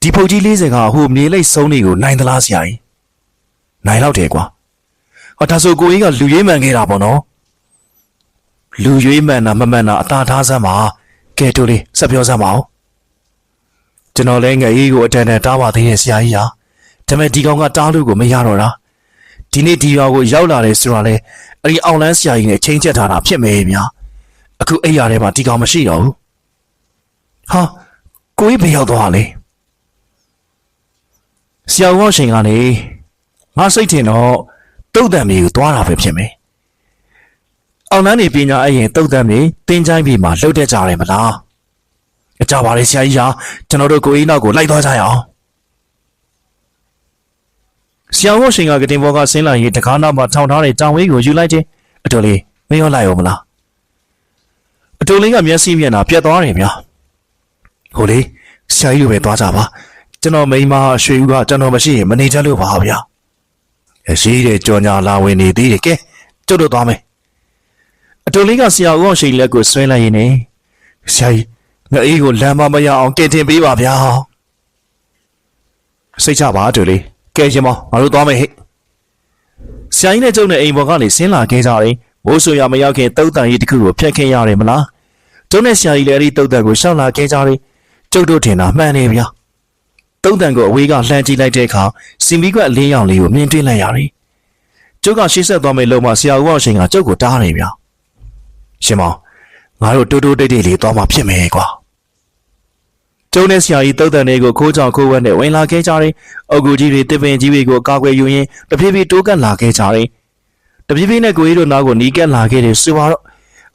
ဒီဖုတ်ကြီး40ကဟိုမြေလိတ်ဆုံးတွေကိုနိုင်သလားဆရာကြီးနိုင်တော့တယ်ကွာဟောဒါဆိုကိုကြီးကလူရွေးမှန်ခဲ့တာပေါ့နော်လူရွေးမှန်တာမမှန်တာအသာထားစမ်းပါကဲတို့လေးဆက်ပြောစမ်းပါဦးကျွန်တော်လည်းငယ်ကြီးကိုအတန်တန်တားပါသေးတယ်ဆရာကြီးဟာဒါပေမဲ့ဒီကောင်ကတားလို့ကိုမရတော့တာဒီနေ့ဒီရွာကိုရောက်လာတယ်ဆိုတာလေအဲ့ဒီအောင်လန်းဆရာကြီးနဲ့ချိန်ချက်ထားတာဖြစ်မယ်ဗျာအခုအဲ့ရထဲမှာဒီကောင်မရှိတော့ဘူးဟာကိုကြီးဘယ်ရောက်သွားလဲဆ ရာဦးအောင်ရှင်ကနေငါစိတ်ထင်တော့တုတ်တံမြေကိုသွားတာပဲဖြစ်မယ်အောင်လန်းနေပညာအရင်တုတ်တံမြေတင်းချိုင်းပြည်မှာလှုပ်တဲ့ကြတယ်မလားအကြပါလေဆရာကြီးဟာကျွန်တော်တို့ကိုကြီးနောက်ကိုလိုက်သွားကြရအောင်ဆရာဦးရှင်ကကတင်ဘောကဆင်းလာရင်တကားနောက်မှာထောင်ထားတဲ့တောင်ဝေးကိုယူလိုက်ခြင်းအတော်လေးမရောလိုက်ရောမလားအတော်လေးကမျက်စိမျက်နှာပြတ်သွားတယ်ဗျာဟိုလေဆရာကြီးတို့ပဲသွားကြပါ ကျွန်တော်မိန်းမရွှေဦးကကျွန်တော်မရှိရင်မနေကြလို့ပါဗျာအရှိတဲ့ကြော်ညာလာဝင်နေသေးတယ်ကဲကျုပ်တို့သွားမယ်အတော်လေးကဆရာဦးအောင်ရှိလက်ကိုဆွဲလိုက်ရင်နေဆရာကြီးငါအေးကိုလမ်းမမရအောင်ကဲတင်ပေးပါဗျာစိတ်ချပါအတော်လေးကဲရှင်မောငါတို့သွားမယ်ဟဲ့ဆရာကြီးနဲ့ကျုပ်နဲ့အိမ်ပေါ်ကနေဆင်းလာခဲ့ကြတယ်မိုးဆိုရမရောက်ခင်တုတ်တန်ကြီးတစ်ခုကိုဖျက်ခင်ရတယ်မလားကျုပ်နဲ့ဆရာကြီးလည်းအဲ့ဒီတုတ်တန်ကိုရှောက်လာခဲ့ကြတယ်ကျုပ်တို့ထင်တာမှန်တယ်ဗျာ တုံးတန်ကိုအဝေးကလှမ်းကြည့်လိုက်တဲ့အခါစီမီကွက်အလင်းရောင်လေးကိုမြင်တွေ့လိုက်ရတယ်။ကျုပ်ကရှေ့ဆက်သွားမယ့်လုံမှာဆရာဦးအောင်ရှင်ကကျုပ်ကိုတားနေဗျာ။ရှင်မောင်ငါတို့တိုးတိုးတိတ်တိတ်လေးသွားမှဖြစ်မယ်ကွာ။ကျုံနဲ့ဆရာကြီးတုံးတန်လေးကိုခိုးကြောင်ခိုးဝက်နဲ့ဝင်လာခဲ့ကြတယ်။အုတ်ကူကြီးတွေတစ်ပင်ကြီးတွေကိုကာကွယ်ယူရင်းတဖြည်းဖြည်းတိုးကပ်လာခဲ့ကြတယ်။တဖြည်းဖြည်းနဲ့ကိုကြီးတို့နားကိုနီးကပ်လာခဲ့တယ်ဆိုတော့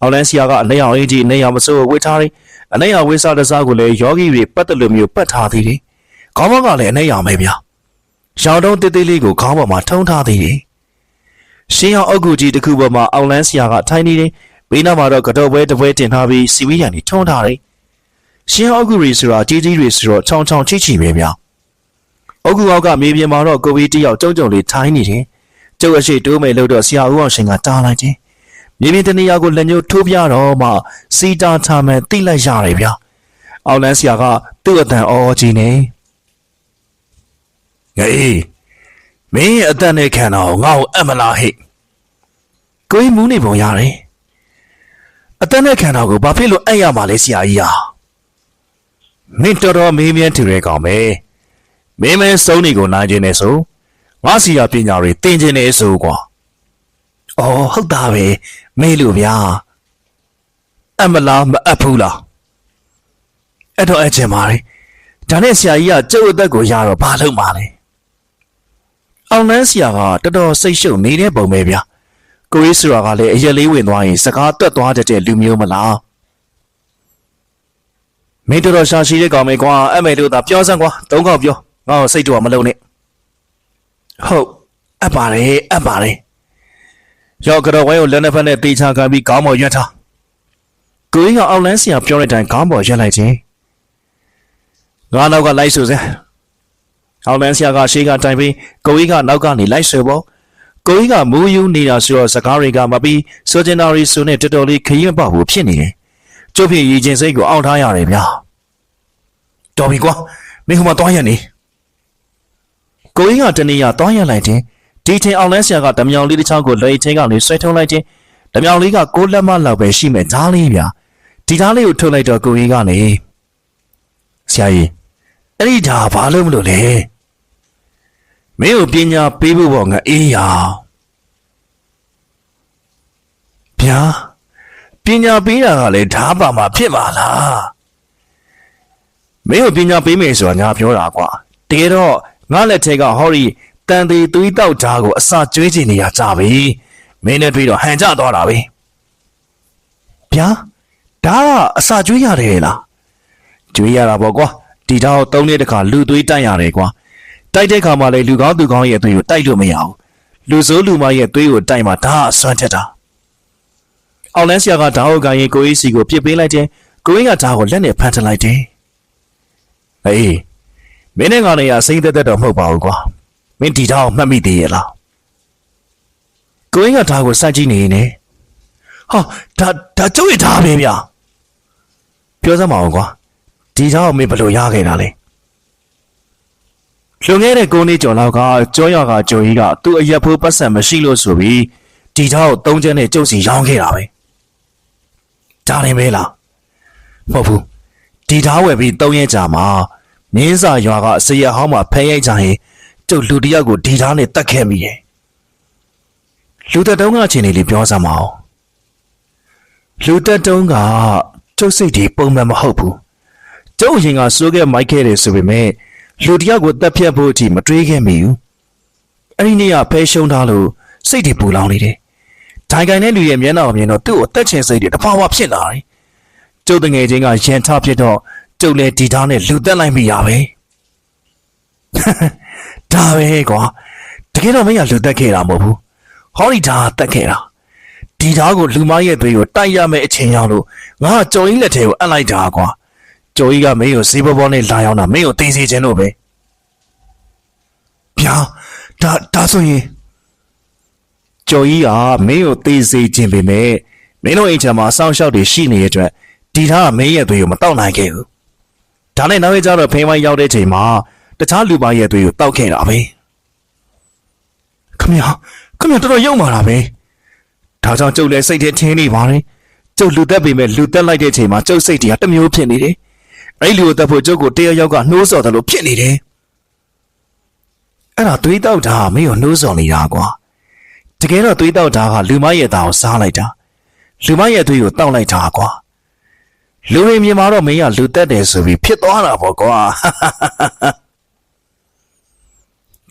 အောင်လန်းဆရာကအလဲအောင်အင်းကြီးအနေအောင်မစိုးဝှက်ထားတယ်။အနေအောင်ဝှက်စားတစားကိုလည်းယောဂီတွေပတ်တယ်လို့မျိုးပတ်ထားသေးတယ်။ ခေါင်းဘောက်ကလည်းအနေရောင်ပဲဗျာရောင်တုံးတေးသေးလေးကိုခေါင်းပေါ်မှာထုံးထားသေးတယ်ရှင်းအောင်အုတ်ကူကြီးတစ်ခုပေါ်မှာအောင်လန်းဆရာကထိုင်နေတယ်ဘေးနားမှာတော့ကတော့ပွဲတစ်ပွဲတင်ထားပြီးစီဝီရန်ကြီးထုံးထားတယ်ရှင်းအောင်အုတ်ကူရီဆိုတာကြီးကြီးတွေဆိုတော့ချောင်းချောင်းချိချိပဲဗျာအုတ်ကူအောက်ကမြေပြင်မှာတော့ကိုဗီတယောက်ကြုံကြုံလေးထိုင်နေတယ်ကျုပ်အရှိတိုးမယ်လို့တော့ဆရာဦးအောင်ရှင်ကတားလိုက်တယ်မြေပြင်တနေရာကိုလက်ညှိုးထိုးပြတော့မှစီတာထားမှန်တိလိုက်ရတယ်ဗျာအောင်လန်းဆရာကသူ့အတန်အော်ကြီးနေ ငအေးမင်းရဲ့အသက်နဲ့ခံတော့ငါ့ကိုအပ်မလားဟိကိုကြီးမူးနေပုံရတယ်အသက်နဲ့ခံတော့ကိုဘာဖြစ်လို့အပ်ရမှာလဲဆရာကြီးဟာမင်းတော်တော်မေးမြန်းထူရဲကောင်ပဲမင်းမဲစုံနေကိုနိုင်ခြင်းနဲ့ဆိုငါစီရပညာတွေတင်ခြင်းနဲ့ဆိုကွာအော်ဟုတ်တာပဲမေးလို့ဗျာအပ်မလားမအပ်ဘူးလားအဲ့တော့အပ်ချင်ပါလေဒါနဲ့ဆရာကြီးကကျုပ်အသက်ကိုရတော့ဘာလုပ်မှာလဲ အောင်လန်းဆရာကတော်တော်စိတ်ရှုပ်နေတဲ့ပုံပဲဗျာကိုရေးဆိုတာကလည်းအရက်လေးဝင်သွားရင်စကားတွက်သွားတတ်တဲ့လူမျိုးမလားမင်းတော်တော်ရှာရှိတဲ့ကောင်မေကွာအမေတို့သာပြောစမ်းကွာသုံးခေါက်ပြောငါ့ကိုစိတ်တော့မလုံးနဲ့ဟုတ်အပ်ပါတယ်အပ်ပါတယ်ရောက်ကတော့ဝိုင်းကိုလက်နှစ်ဖက်နဲ့တေချာခံပြီးခေါင်းပေါ်ရွက်ထားကိုကြီးကအောင်လန်းဆရာပြောတဲ့အတိုင်းခေါင်းပေါ်ရွက်လိုက်ခြင်းငါနောက်ကလိုက်ဆိုစမ်း အောင်လန်းဆရာကရှေးကတိုင်ပြီးကိုကြီးကနောက်ကနေလိုက်ဆွဲပေါ့ကိုကြီးကမူးယူနေတာဆိုတော့စကားတွေကမပြီးဆိုဂျင်နာရီဆိုနဲ့တော်တော်လေးခရင်ပေါက်ဖို့ဖြစ်နေတယ်ကျုပ်ဖြစ်ရည်ချင်းစိတ်ကိုအောင့်ထားရတယ်ဗျာတော်ပြီကွာမင်းဟိုမှာတွားရနေကိုကြီးကတနေ့ရတွားရလိုက်တယ်ဒီထင်အောင်လန်းဆရာကဓမြောင်လေးတစ်ချောင်းကိုလက်ချင်းကနေဆွဲထုံးလိုက်ခြင်းဓမြောင်လေးကကိုးလက်မလောက်ပဲရှိမဲ့ဓားလေးဗျာဒီဓားလေးကိုထုတ်လိုက်တော့ကိုကြီးကနေဆရာကြီးအဲ့ဒီဓားဘာလို့မလို့လဲ မင်းကိုပညာပေးဖို့ပေါ့ငါအေးရဗျာပညာပေးတာကလည်းဓာပါမှာဖြစ်ပါလားမင်းကိုပညာပေးမယ်ဆိုတာငါပြောတာကွာတကယ်တော့ငါလက်ထက်ကဟောဒီတန်သေးသွေးတောက်ဓာကိုအစာကျွေးချင်နေရကြပြီမင်းနဲ့တွေ့တော့ဟန်ကြသွားတာပဲဗျာဒါကအစာကျွေးရတယ်လားကျွေးရတာပေါ့ကွာဒီဓာကိုသုံးနှစ်တခါလူသွေးတိုက်ရတယ်ကွာ တိုက်တဲ့ခါမှာလေလူကောင်းသူကောင်းရဲ့အသွေးကိုတိုက်လို့မရဘူးလူဆိုးလူမရဲ့အသွေးကိုတိုက်မှာဒါအစွမ်းထက်တာအောင်လန်းဆရာကဓာတ်ဟုတ်ကရင်ကိုအေးစီကိုပြစ်ပေးလိုက်တယ်ကိုအေးကဓာတ်ကိုလက်နဲ့ဖမ်းထလိုက်တယ်ဟေးမင်းနဲ့ငါနဲ့ရစိမ့်သက်သက်တော့မဟုတ်ပါဘူးကွာမင်းဒီဓာတ်ကိုမှတ်မိသေးရဲ့လားကိုအေးကဓာတ်ကိုစိုက်ကြည့်နေနေဟာဒါဒါကျုပ်ရဲ့ဓာတ်ပဲဗျာပြောစမ်းပါဦးကွာဒီဓာတ်ကိုမင်းဘယ်လိုရခဲ့တာလဲ လွန်ခဲ့တဲ့9နှစ်ကျော်လောက်ကကျောရွာကကျော်ကြီးကသူ့အရက်ဖိုးပတ်စံမရှိလို့ဆိုပြီးဒီသားကိုသုံးချက်နဲ့ကျုပ်စီရောင်းခဲ့တာပဲဒါရင်ပဲလားမဟုတ်ဘူးဒီသားဝယ်ပြီး၃ရက်ကြာမှာမင်းစာရွာကဆရာဟောင်းမှာဖဲရိုက်ကြရင်ကျုပ်လူတစ်ယောက်ကိုဒီသားနဲ့တတ်ခဲ့မိတယ်လူသက်တုံးကချင်းလေးပြောစမ်းမအောင်လူသက်တုံးကကျုပ်စိတ်ဒီပုံမှန်မဟုတ်ဘူးကျုပ်အရင်ကစိုးခဲ့မိုက်ခဲ့တယ်ဆိုပေမဲ့ လူတစ်ယောက်ကိုတက်ဖြတ်ဖို့အထိမတွေးခဲ့မိဘူးအဲ့ဒီနေ့ကဖဲရှုံးထားလို့စိတ်တွေပူလောင်နေတယ်ဒိုင်ကိုင်တဲ့လူရဲ့မျက်နှာကိုမြင်တော့သူ့ကိုတက်ချင်စိတ်တွေတဘာဝဖြစ်လာတယ်ကျုပ်တငယ်ချင်းကရန်ထဖြစ်တော့ကျုပ်လည်းဒီသားနဲ့လူတက်လိုက်မိရပဲဒါပဲကွာတကယ်တော့မင်းကလူတက်ခဲ့တာမဟုတ်ဘူးဟောဒီဒါကတက်ခဲ့တာဒီသားကိုလူမရဲ့သွေးကိုတိုက်ရမယ့်အချိန်ရောက်လို့ငါကကြော်ကြီးလက်ထဲကိုအပ်လိုက်တာကွာ ကြော်ကြီးကမင်းကိုစေးဘောဘောနဲ့လာရောက်တာမင်းကိုသိစေခြင်းလို့ပဲဗျာဒါဒါဆိုရင်ကြော်ကြီးကမင်းကိုသိစေခြင်းပေမဲ့မင်းတို့အိမ်ချမ်းမှာစောင့်ရှောက်တွေရှိနေတဲ့အတွက်ဒီသားကမင်းရဲ့သွေးကိုမတောက်နိုင်ခဲ့ဘူးဒါနဲ့နောက်ရကြတော့ဖိမ့်ဝိုင်းရောက်တဲ့ချိန်မှာတခြားလူပါရဲ့သွေးကိုတောက်ခဲ့တာပဲခမရခမရတော်တော်ယုံမာတာပဲဒါကြောင့်ကျုပ်လည်းစိတ်ထဲထင်းနေပါတယ်။ကျုပ်လူသက်ပေမဲ့လူသက်လိုက်တဲ့အချိန်မှာကျုပ်စိတ်တွေကတစ်မျိုးဖြစ်နေတယ်။ အဲ့ဒီလူကိုသက်ဖို့ကျုပ်ကိုတယောက်ယောက်ကနှိုးဆော်တယ်လို့ဖြစ်နေတယ်။အဲ့ဒါသွေးတောက်တာကမင်းကိုနှိုးဆော်နေတာကွာ။တကယ်တော့သွေးတောက်တာကလူမရဲ့သားကိုစားလိုက်တာ။လူမရဲ့သွေးကိုတောက်လိုက်တာကွာ။လူရင်းမြင်မှာတော့မင်းကလူသက်တယ်ဆိုပြီးဖြစ်သွားတာပေါ့ကွာ။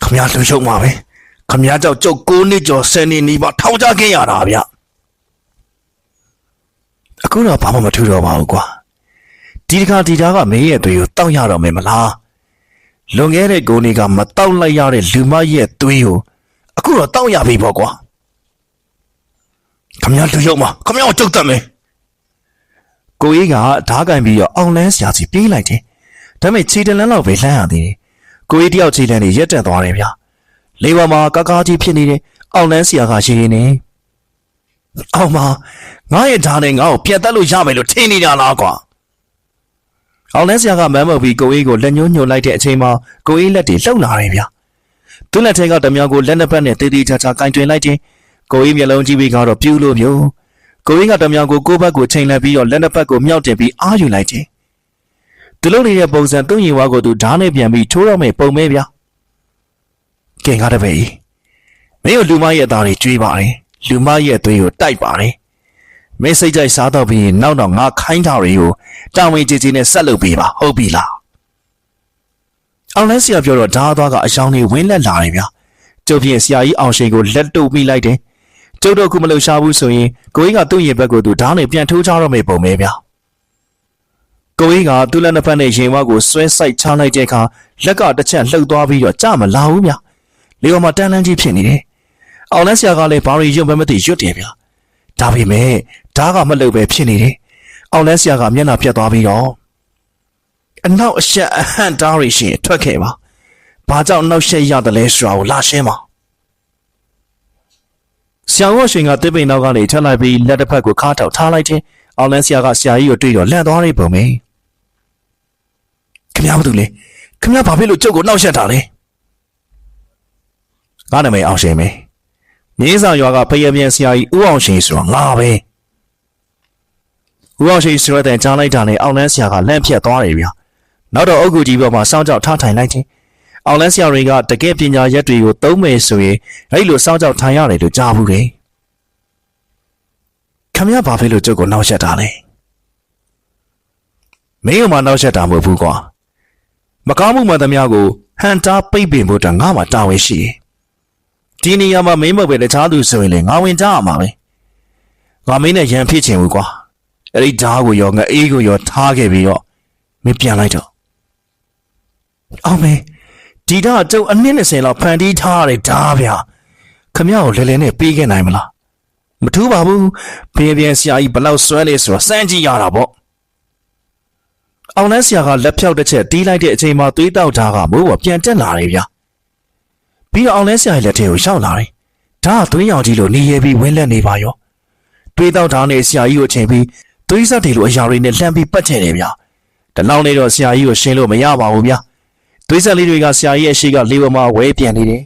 ခမရလူရှုံမှာပဲ။ခမရကြောင့်ကျုပ်9နှစ်ကျော်10နှစ်နီးပါးထောင်ချခဲ့ရတာဗျ။အခုတော့ဘာမှမထူတော့ပါဘူးကွာ ဒီတခါဒီသားကမင်းရဲ့သွေးကိုတောက်ရတော့မယ်မလားလွန်ခဲ့တဲ့ကိုနေကမတောက်လိုက်ရတဲ့လူမရဲ့သွေးကိုအခုတော့တောက်ရပြီပေါ့ကွာခမရလူရုံမခမရကိုကြုတ်တတ်မယ်ကိုကြီးကဓားကင်ပြီးတော့အောင်လန်းဆရာစီပြေးလိုက်တယ်ဒါပေမဲ့ခြေတလန်းလောက်ပဲလှမ်းရသေးတယ်ကိုကြီးတယောက်ခြေတန်းနေရက်တက်သွားတယ်ဗျာလေးပါမှာကာကာကြီးဖြစ်နေတယ်အောင်လန်းဆရာကရှိနေနေအောင်မငါရဲ့ဓာတ်နဲ့ငါ့ကိုပြတ်တက်လို့ရမယ်လို့ထင်နေတာလားကွာ အောင်လဲဆရာကမမ်းမုတ်ပြီးကိုအေးကိုလက်ညှိုးညှိုလိုက်တဲ့အချိန်မှာကိုအေးလက်တွေလှုပ်လာတယ်ဗျာသူ့လက်ထဲကဓမြောင်ကိုလက်နှစ်ဖက်နဲ့တေးသေးချာချာကင်တွင်လိုက်ခြင်းကိုအေးမျက်လုံးကြည့်ပြီးကတော့ပြူးလို့မျိုးကိုအေးကဓမြောင်ကိုကိုယ့်ဘက်ကိုချိန်လိုက်ပြီးတော့လက်နှစ်ဖက်ကိုမြောက်တင်ပြီးအားယူလိုက်ခြင်းသူလုပ်နေတဲ့ပုံစံသူ့ရင်ဝါကိုသူဓာတ်နဲ့ပြန်ပြီးထိုးတော့မယ်ပုံမဲဗျာကင်ကားတပည့်ကြီးမင်းတို့လူမရဲ့အသားတွေကျွေးပါတယ်လူမရဲ့သွေးကိုတိုက်ပါတယ် မင်းစိတ်ကြိုက်စားတော့ပြီးရင်နောက်တော့ငါခိုင်းတာတွေကိုတာဝန်ကြီးကြီးနဲ့ဆက်လုပ်ပေးပါဟုတ်ပြီလားအောင်လဲဆရာပြောတော့ဓားသွားကအယောင်တွေဝင်းလက်လာတယ်ဗျာကျုပ်ပြင်ဆရာကြီးအောင်ရှိန်ကိုလက်တုပ်မိလိုက်တယ်ကျုပ်တို့ခုမလှူရှားဘူးဆိုရင်ကိုကြီးကသူ့ရင်ဘက်ကိုသူဓားနဲ့ပြန်ထိုးချတော့မယ်ပုံပဲဗျာကိုကြီးကသူ့လက်နှစ်ဖက်နဲ့ရင်ဝါကိုဆွဲဆိုင်ချလိုက်တဲ့အခါလက်ကတစ်ချက်လှုပ်သွားပြီးတော့ကြမလာဘူးဗျာလေော်မှာတန်းတန်းကြီးဖြစ်နေတယ်အောင်လဲဆရာကလည်းဘာတွေရုံပဲမသိရွတ်တယ်ဗျာဒါပေမဲ့ ဓားကမလှုပ်ပဲဖြစ်နေတယ်အောင်လဲဆရာကမျက်နှာပြတ်သွားပြီးတော့အနောက်အရှက်အဟန့်တားရရှင်ထွက်ခဲ့ပါဘာကြောင့်နောက်ရှက်ရတယ်လဲဆိုတာကိုလာရှင်းပါဆရာဝတ်ရှင်ကတစ်ပိန်နောက်ကနေထက်လိုက်ပြီးလက်တစ်ဖက်ကိုခါထောက်ထားလိုက်ခြင်းအောင်လန်းဆရာကဆရာကြီးကိုတွေ့တော့လန့်သွားတဲ့ပုံပဲခင်ဗျားဘာလုပ်လဲခင်ဗျားဘာဖြစ်လို့ကျုပ်ကိုနှောက်ရှက်တာလဲငါနာမည်အောင်ရှင်ပဲမြေးစာရွာကဖယက်မြန်ဆရာကြီးဦးအောင်ရှင်ဆိုတာငါပဲ ဦးအောင်ရှင်ဆိုတဲ့ကြားလိုက်တာနဲ့အောင်လန်းဆရာကလန့်ဖြတ်သွားတယ်ဗျာနောက်တော့အုတ်ကူကြီးပေါ်မှာစောင်းကြောက်ထားထိုင်လိုက်ခြင်းအောင်လန်းဆရာတွေကတကယ်ပညာရက်တွေကိုသုံးမယ်ဆိုရင်အဲ့လိုစောင်းကြောက်ထိုင်ရတယ်လို့ကြားဘူးလေခမရဘာဖြစ်လို့ကျုပ်ကိုနှောက်ရှက်တာလဲမင်းကမှနှောက်ရှက်တာမဟုတ်ဘူးကွာမကောင်းမှုမှန်သမျှကိုဟန်တာပိတ်ပင်ဖို့တငါမှတာဝန်ရှိတယ်ဒီနေရာမှာမင်းမဟုတ်ပဲတခြားသူဆိုရင်လေငါဝင်ကြရမှာပဲငါမင်းနဲ့ရန်ဖြစ်ချင်ဘူးကွာ အဲ့ဒီဓားကိုရောငါအေးကိုရောထားခဲ့ပြီးတော့မင်းပြန်လိုက်တော့အောင်မေဒီဓာတ်ကျုပ်အနည်း20လောက်ဖန်တီးထားရတဲ့ဓားဗျာခမရကိုလဲလဲနဲ့ပေးခဲ့နိုင်မလားမထူးပါဘူးဖေးပြန်ဆရာကြီးဘလောက်ဆွဲလဲဆိုတော့စမ်းကြည့်ရတာပေါ့အောင်လန်းဆရာကလက်ဖြောက်တစ်ချက်တီးလိုက်တဲ့အချိန်မှာသွေးတောက်ဓားကမိုးပေါ်ပြန်တက်လာတယ်ဗျာပြီးတော့အောင်လဲဆရာရဲ့လက်ထဲကိုရောက်လာတယ်။ဒါကသွေးရောင်ကြီးလိုနေရပြီးဝင်းလက်နေပါရော။တွေးတောက်ထားနေဆရာကြီးကိုချိန်ပြီး သွေးဆက်တွေလိုအရာတွေနဲ့လှမ်းပြီးပတ်ချင်တယ်ဗျာ။တလောက်နေတော့ဆရာကြီးကိုရှင်းလို့မရပါဘူးဗျာ။သွေးဆက်လေးတွေကဆရာကြီးရဲ့ရှေ့ကလေဝမှာဝဲပြန်နေတယ်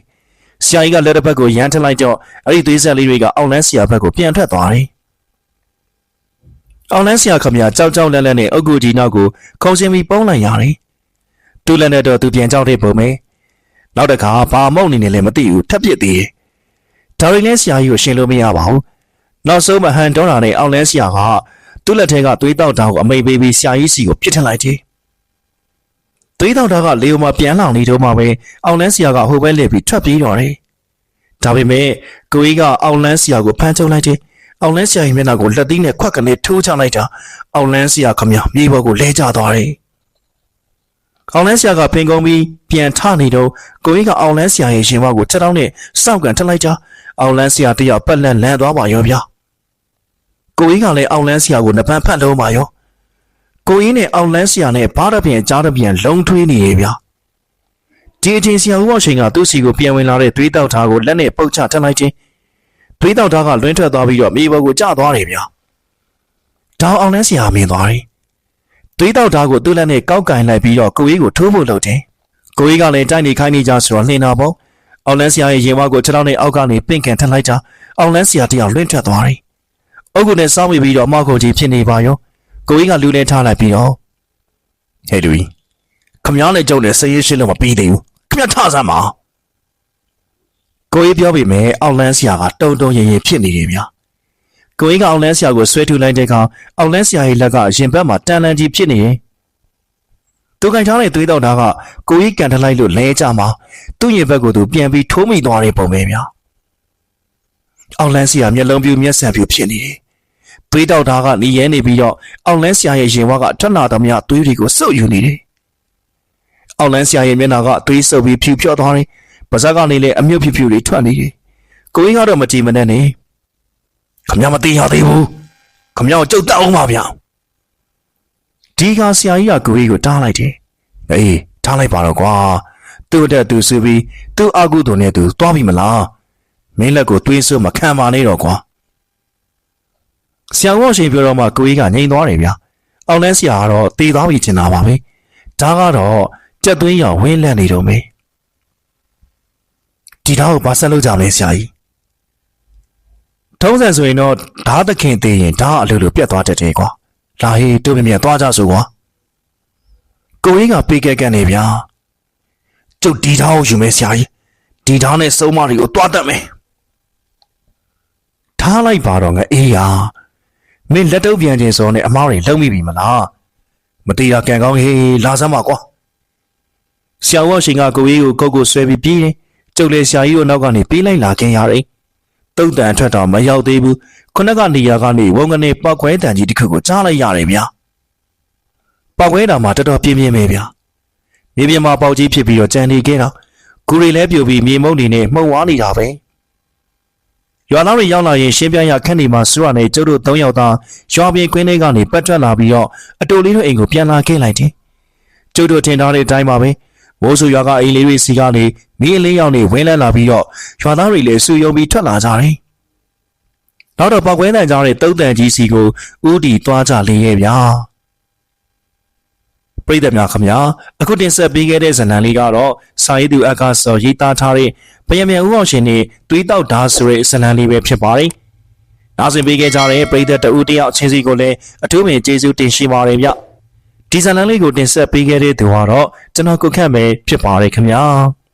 ဆရာကြီးကလက်တစ်ဖက်ကိုရမ်းထလိုက်တော့အဲ့ဒီသွေးဆက်လေးတွေကအောက်လန်းဆရာဘက်ကိုပြန်ထွက်သွားတယ်အောက်လန်းဆရာခမရကြောက်ကြောက်လက်လက်နဲ့အုတ်ဂူကြီးနောက်ကိုခုံစင်ပြီးပုံးလိုက်ရတယ်တူလက်နဲ့တော့သူပြန်ကြောက်တဲ့ပုံပဲနောက်တစ်ခါဘာမုံနေနေလဲမသိဘူးထပ်ပြစ်သေးတယ်ဒါရီလဲဆရာကြီးကိုရှင်းလို့မရပါဘူးနောက်ဆုံးမဟန်တော်တာနဲ့အောက်လန်းဆရာက သူ့လက်ထဲကသွေးတောက်တောင်ကိုအမိန်ပေးပြီးဆရာကြီးစီကိုပြစ်ထလိုက်တယ်သွေးတောက်တာကလေယိုမှာပြန်လောင်နေတော့မှပဲအောင်လန်းဆရာကဟိုဘက်လှည့်ပြီးထွက်ပြေးတော့တယ်။ဒါပေမဲ့ကိုကြီးကအောင်လန်းဆရာကိုဖမ်းချုပ်လိုက်တယ်။အောင်လန်းဆရာရဲ့မျက်နှာကိုလက်သီးနဲ့ခွက်ကနေထိုးချလိုက်တာအောင်လန်းဆရာခမရမြေပေါ်ကိုလဲကျသွားတယ်။အောင်လန်းဆရာကဖင်ကုန်းပြီးပြန်ထနေတော့ကိုကြီးကအောင်လန်းဆရာရဲ့ရင်ဝါကိုချက်တောင်းနဲ့စောက်ကန်ထလိုက်တာအောင်လန်းဆရာတယောက်ပတ်လန့်လန့်သွားပါရောဗျာ။ ကိုကြီးကလည်းအောင်လန်းဆရာကိုနှပန်းဖတ်လုံးပါရော။ကိုရင်းနဲ့အောင်လန်းဆရာနဲ့ဘားတစ်ပြန်ကြားတစ်ပြန်လုံထွေးနေရဲ့ဗျာဒီအချိန်ဆရာဦးအောင်ချိန်ကသူ့စီကိုပြန်ဝင်လာတဲ့သွေးတောက်သားကိုလက်နဲ့ပုတ်ချထမ်းလိုက်ခြင်းသွေးတောက်သားကလွင်းထွက်သွားပြီးတော့မြေပေါ်ကိုကျသွားတယ်ဗျာဒေါအောင်လန်းဆရာမြင်သွားတယ်သွေးတောက်သားကိုသူ့လက်နဲ့ကောက်ကင်လိုက်ပြီးတော့ကိုကြီးကိုထိုးဖို့လုပ်တယ်ကိုကြီးကလည်းတိုက်နေခိုင်းနေကြဆိုတော့လှင်တာပေါ့အောင်လန်းဆရာရဲ့ရင်ဝါကိုခြေထောက်နဲ့အောက်ကနေပင့်ကန်ထမ်းလိုက်တာအောင်လန်းဆရာတယောက်လွင့်ထွက်သွားတယ် အုတ်ကုနဲ့စောင်းမိပြီးတော့အမောက်ကိုကြီးဖြစ်နေပါရောကိုကြီးကလူလဲထားလိုက်ပြီးတော့ဟဲ့တူကြီးခမည်းနဲ့ကြုံနဲ့စရေးရှင်းလို့မပြီးသေးဘူးခမည်းထဆမ်းပါကိုကြီးပြောပေမဲ့အောက်လန်းဆရာကတုံတုံရင်ရင်ဖြစ်နေတယ်ဗျာကိုကြီးကအောက်လန်းဆရာကိုဆွဲထုတ်လိုက်တဲ့အခါအောက်လန်းဆရာရဲ့လက်ကရင်ဘက်မှာတန်လန်ကြီးဖြစ်နေရင်သူကန်ချောင်းနဲ့သွေးတော့တာကကိုကြီးကန်ထလိုက်လို့လဲကြမှာသူ့ရင်ဘက်ကိုသူပြန်ပြီးထိုးမိသွားတဲ့ပုံပဲဗျာအောက်လန်းဆရာမျက်လုံးပြူမျက်စံပြူဖြစ်နေတယ် သွေးတောက်သားကနေရဲနေပြီးတော့အောက်လန်းဆရာရဲ့ရင်ဝါကထွက်လာသမျှသွေးတွေကိုစုပ်ယူနေတယ်။အောက်လန်းဆရာရဲ့မျက်နှာကသွေးစုပ်ပြီးဖြူဖြော့သွားတယ်။ပါးစပ်ကနေလည်းအမြုပ်ဖြူဖြူတွေထွက်နေတယ်။ကိုကြီးကတော့မကြည်မနဲ့နေ။ခမရမသေးရသေးဘူး။ခမရကိုကြုတ်တက်အောင်ပါဗျာ။ဒီကဆရာကြီးကကိုကြီးကိုတားလိုက်တယ်။အေးထားလိုက်ပါတော့ကွာ။သူ့တက်သူစုပြီးသူ့အကုသိုလ်နဲ့သူသွားပြီမလား။မင်းလက်ကိုသွေးစွမခံပါနဲ့တော့ကွာ။ ဆရာဝန်ရှင်ပြောတော့မှကိုကြီးကငြိမ်သွားတယ်ဗျာ။အောင်လဲဆရာကတော့တည်သွားပြီချင်တာပါပဲ။ဒါကတော့ကြက်သွင်းရောင်ဝင်းလန့်နေတော့မေ။ဒီတော့ဘာဆက်လုပ်ကြမလဲဆရာကြီး။ထုံးစံဆိုရင်တော့ဓာသခင်သေးရင်ဓာအလိုလိုပြတ်သွားတတ်တယ်ကွာ။လာဟေးတို့မြမြသွားကြဆိုကွာ။ကိုကြီးကပေးကက်ကက်နေဗျာ။ကျုပ်ဒီဓာကိုယူမယ်ဆရာကြီး။ဒီဓာနဲ့စုံမတွေကိုတွားတတ်မယ်။ထားလိုက်ပါတော့ငါအေးရ။ မင်းလက်တုပ်ပြန်ခြင်းစောနဲ့အမားတွေလုံးမိပြီမလားမတေးရကန်ကောင်းဟေးလာစမ်းပါကွာဆရာဝန်ရှင်ကကိုကြီးကိုကုတ်ကိုဆွဲပြီးပြေးတယ်ကျုပ်လည်းဆရာကြီးတို့နောက်ကနေပြေးလိုက်လာခင်ရတယ်တုတ်တန်ထွက်တော့မရောက်သေးဘူးခုနကနေရာကနေဝုံကနေပောက်ခွဲတန်ကြီးတစ်ခုကိုကြားလိုက်ရတယ်ဗျာပောက်ခွဲတာမှာတော်တော်ပြင်းပြင်းပဲဗျာမြေပြင်မှာပေါက်ကြီးဖြစ်ပြီးတော့ကြံနေခဲ့တော့ဂူတွေလည်းပြိုပြီးမြေမုံတွေနဲ့မှုံဝါနေတာပဲ ရွာသားတွေရောက်လာရင်ရှင်းပြရခက်နေမှာစူရနဲ့ကျုပ်တို့၃ယောက်သားရွာပြင်ကွင်းထဲကနေပတ်ထွက်လာပြီးတော့အတူလေးတို့အိမ်ကိုပြန်လာခဲ့လိုက်တယ်။ကျုပ်တို့ထင်ထားတဲ့အတိုင်းပါပဲ။မိုးဆူရွာကအိမ်လေးတွေစီကနေမီးအလေးယောက်နေဝင်းလဲလာပြီးတော့ရွာသားတွေလည်းဆူယုံပြီးထွက်လာကြတယ်။နောက်တော့ပောက်ကွဲတန်ကြားတဲ့တုတ်တန်ကြီးစီကိုဥတီသွားကြလေရဲ့ဗျာ။ ပရိသတ်များခင်ဗျာအခုတင်ဆက်ပေးခဲ့တဲ့ဇာတ်လမ်းလေးကတော့စာရေးသူအက္ခဆော်ရေးသားထားတဲ့ပယံမြန်ဦးအောင်ရှင်နဲ့သွေးတောက်ဓာတ်ဆိုတဲ့ဇာတ်လမ်းလေးပဲဖြစ်ပါတယ်။နောက်ဆင်ပေးခဲ့ကြတဲ့ပရိသတ်တဦးတယောက်ချင်းစီကိုလည်းအထူးပင်ကျေးဇူးတင်ရှိပါတယ်ဗျ။ဒီဇာတ်လမ်းလေးကိုတင်ဆက်ပေးခဲ့တဲ့သူကတော့ကျွန်တော်ကိုခန့်ပဲဖြစ်ပါတယ်ခင်ဗျာ။